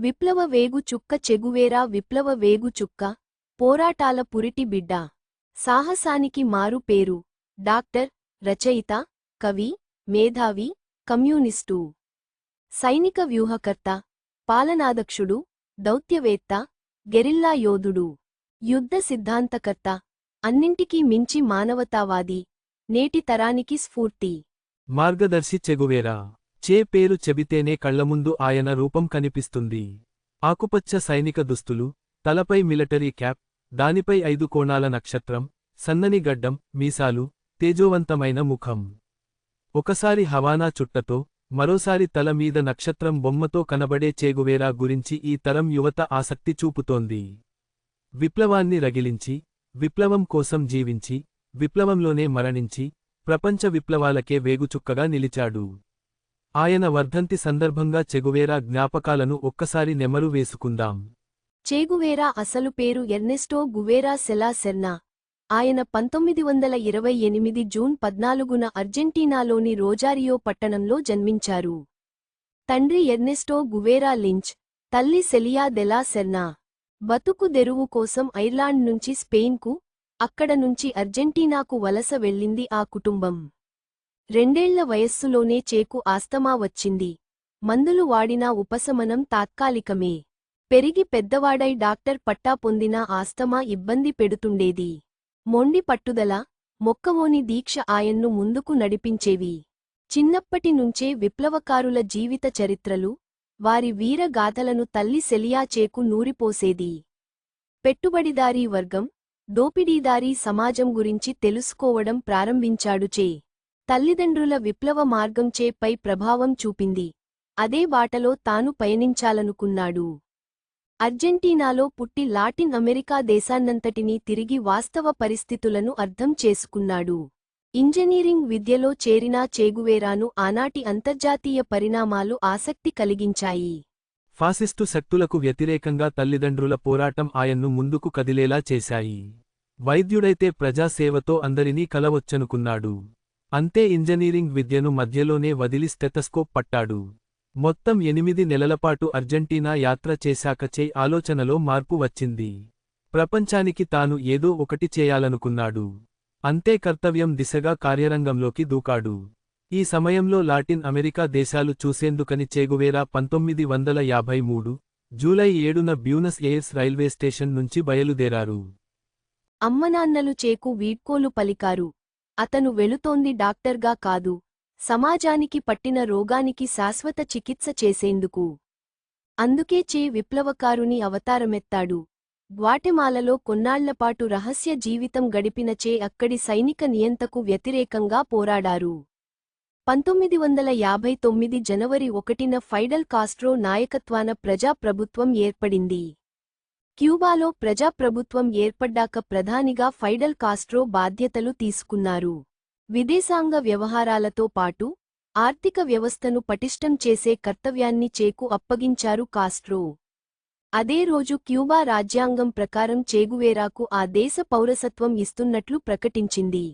విప్లవ వేగు చుక్క చెగువేరా విప్లవ వేగు చుక్క. పోరాటాల పురిటి బిడ్డ. సాహసానికి మారు పేరు. డాక్టర్ రచయిత కవి మేధావి కమ్యూనిస్టు. సైనిక వ్యూహకర్త పాలనాదక్షుడు దౌత్యవేత్త గెరిల్లా యోధుడు. యుద్ధ సిద్ధాంతకర్త. అన్నింటికీ మించి మానవతావాది. నేటి తరానికి స్ఫూర్తి. మార్గదర్శి చెగువేరా. చే పేరు చెబితేనే కళ్ళముందు ఆయన రూపం కనిపిస్తుంది. ఆకుపచ్చ సైనిక దుస్తులు తలపై మిలిటరీ క్యాప్ దానిపై ఐదు కోణాల నక్షత్రం సన్నని గడ్డం మీసాలు తేజోవంతమైన ముఖం. ఒకసారి హవానా చుట్టతో మరోసారి తల మీద నక్షత్రం బొమ్మతో కనబడే చేగువేరా గురించి ఈ తరం యువత ఆసక్తి చూపుతోంది. విప్లవాన్ని రగిలించి విప్లవం కోసం జీవించి విప్లవంలోనే మరణించి ప్రపంచ విప్లవాలకే వేగుచుక్కగా నిలిచాడు. ఆయన వర్ధంతి సందర్భంగా చెగువేరా జ్ఞాపకాలను ఒక్కసారి నెమరు వేసుకుందాం. చేగువేరా అసలు పేరు ఎర్నెస్టో గువేరా సెలా సెర్నా. ఆయన పంతొమ్మిది వందల ఇరవై ఎనిమిది జూన్ పద్నాలుగున అర్జెంటీనాలోని రోజారియో పట్టణంలో జన్మించారు. తండ్రి ఎర్నెస్టో గువేరా లించ్ తల్లి సెలియా దెలా సెర్నా. బతుకు దెరువు కోసం ఐర్లాండ్ నుంచి స్పెయిన్కు అక్కడ నుంచి అర్జెంటీనాకు వలస వెళ్ళింది ఆ కుటుంబం. రెండేళ్ళ వయస్సులోనే చేకు ఆస్తమా వచ్చింది. మందులు వాడినా ఉపశమనం తాత్కాలికమే. పెరిగి పెద్దవాడై డాక్టర్ పట్టా పొందినా ఆస్తమా ఇబ్బంది పెడుతుండేది. మొండి పట్టుదల మొక్కవోని దీక్ష ఆయన్ను ముందుకు నడిపించేవి. చిన్నప్పటి నుంచే విప్లవకారుల జీవిత చరిత్రలు వారి వీరగాథలను తల్లి సెలియాచేకు నూరిపోసేది. పెట్టుబడిదారీ వర్గం దోపిడీదారీ సమాజం గురించి తెలుసుకోవడం ప్రారంభించాడు చే. తల్లిదండ్రుల విప్లవ మార్గంచే పై ప్రభావం చూపింది. అదే బాటలో తాను పయనించాలనుకున్నాడు. అర్జెంటీనాలో పుట్టి లాటిన్ అమెరికా దేశాన్నంతటినీ తిరిగి వాస్తవ పరిస్థితులను అర్థం చేసుకున్నాడు. ఇంజనీరింగ్ విద్యలో చేరినా చేగువేరాను ఆనాటి అంతర్జాతీయ పరిణామాలు ఆసక్తి కలిగించాయి. ఫాసిస్టు శక్తులకు వ్యతిరేకంగా తల్లిదండ్రుల పోరాటం ఆయన్ను ముందుకు కదిలేలా చేశాయి. వైద్యుడైతే ప్రజాసేవతో అందరినీ కలవొచ్చనుకున్నాడు. అంతే ఇంజనీరింగ్ విద్యను మధ్యలోనే వదిలి స్టెతస్కోప్ పట్టాడు. మొత్తం ఎనిమిది నెలలపాటు అర్జెంటీనా యాత్ర చేశాక చే ఆలోచనలో మార్పు వచ్చింది. ప్రపంచానికి తాను ఏదో ఒకటి చేయాలనుకున్నాడు. అంతే కర్తవ్యం దిశగా కార్యరంగంలోకి దూకాడు. ఈ సమయంలో లాటిన్ అమెరికా దేశాలు చూసేందుకని చేగువేరా పంతొమ్మిది వందల యాభై మూడు జూలై ఏడున బ్యూనస్ ఎయిర్స్ రైల్వే స్టేషన్ నుంచి బయలుదేరారు. అమ్మనాన్నలు చేకు వీడ్కోలు పలికారు. అతను వెళుతోంది డాక్టర్గా కాదు సమాజానికి పట్టిన రోగానికి శాశ్వత చికిత్స చేసేందుకు. అందుకే చే విప్లవకారుని అవతారమెత్తాడు. గ్వాటెమాలలో కొన్నాళ్ళపాటు రహస్య జీవితం గడిపిన చే అక్కడి సైనిక నియంతకు వ్యతిరేకంగా పోరాడారు. పంతొమ్మిది వందల యాభై తొమ్మిది జనవరి ఒకటిన ఫైడల్ కాస్ట్రో నాయకత్వాన ప్రజాప్రభుత్వం ఏర్పడింది. క్యూబాలో ప్రజాప్రభుత్వం ఏర్పడ్డాక ప్రధానిగా ఫైడల్ కాస్ట్రో బాధ్యతలు తీసుకున్నారు. విదేశాంగ వ్యవహారాలతో పాటు ఆర్థిక వ్యవస్థను పటిష్టం చేసే కర్తవ్యాన్ని చేకు అప్పగించారు కాస్ట్రో. అదే రోజు క్యూబా రాజ్యాంగం ప్రకారం చేగువేరాకు ఆ దేశ పౌరసత్వం ఇస్తున్నట్లు ప్రకటించింది.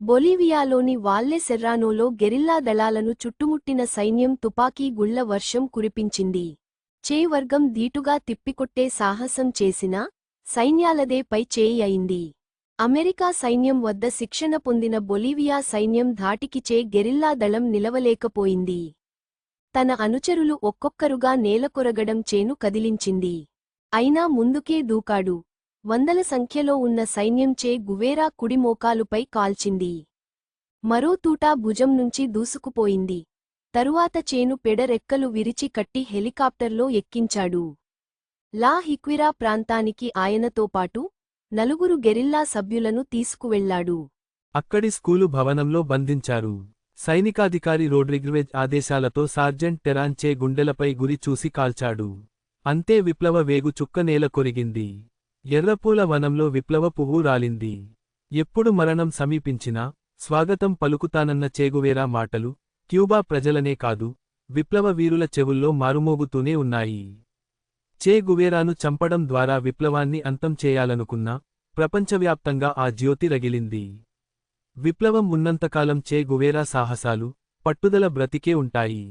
బొలీవియాలోని వాల్లె సెర్రానోలో గెరిల్లా దళాలను చుట్టుముట్టిన సైన్యం తుపాకీ గుళ్ళ వర్షం కురిపించింది. వర్గం దీటుగా తిప్పికొట్టే సాహసం చేసినా సైన్యాలదే పై చేయి అయింది అమెరికా సైన్యం వద్ద శిక్షణ పొందిన బొలీవియా సైన్యం ధాటికిచే గెరిల్లా దళం నిలవలేకపోయింది. తన అనుచరులు ఒక్కొక్కరుగా నేలకొరగడం చేను కదిలించింది. అయినా ముందుకే దూకాడు. వందల సంఖ్యలో ఉన్న సైన్యంచే గువేరా కుడిమోకాలుపై కాల్చింది. మరో తూటా భుజం నుంచి దూసుకుపోయింది. తరువాత చేను పెడరెక్కలు విరిచి కట్టి హెలికాప్టర్లో ఎక్కించాడు. లా హిక్విరా ప్రాంతానికి ఆయనతో పాటు నలుగురు గెరిల్లా సభ్యులను తీసుకువెళ్ళాడు అక్కడి స్కూలు భవనంలో బంధించారు. సైనికాధికారి రోడ్రిగ్వేజ్ ఆదేశాలతో సార్జెంట్ టెరాంచే గుండెలపై గురి చూసి కాల్చాడు. అంతే విప్లవ వేగు చుక్క నేల కొరిగింది. ఎర్రపూల వనంలో విప్లవ పువ్వు రాలింది. ఎప్పుడు మరణం సమీపించినా స్వాగతం పలుకుతానన్న చేగువేరా మాటలు క్యూబా ప్రజలనే కాదు విప్లవ వీరుల చెవుల్లో మారుమోగుతూనే ఉన్నాయి. చే గువేరాను చంపడం ద్వారా విప్లవాన్ని అంతం చేయాలనుకున్నా ప్రపంచవ్యాప్తంగా ఆ జ్యోతి రగిలింది. విప్లవం ఉన్నంతకాలం చే గువేరా సాహసాలు పట్టుదల బ్రతికే ఉంటాయి.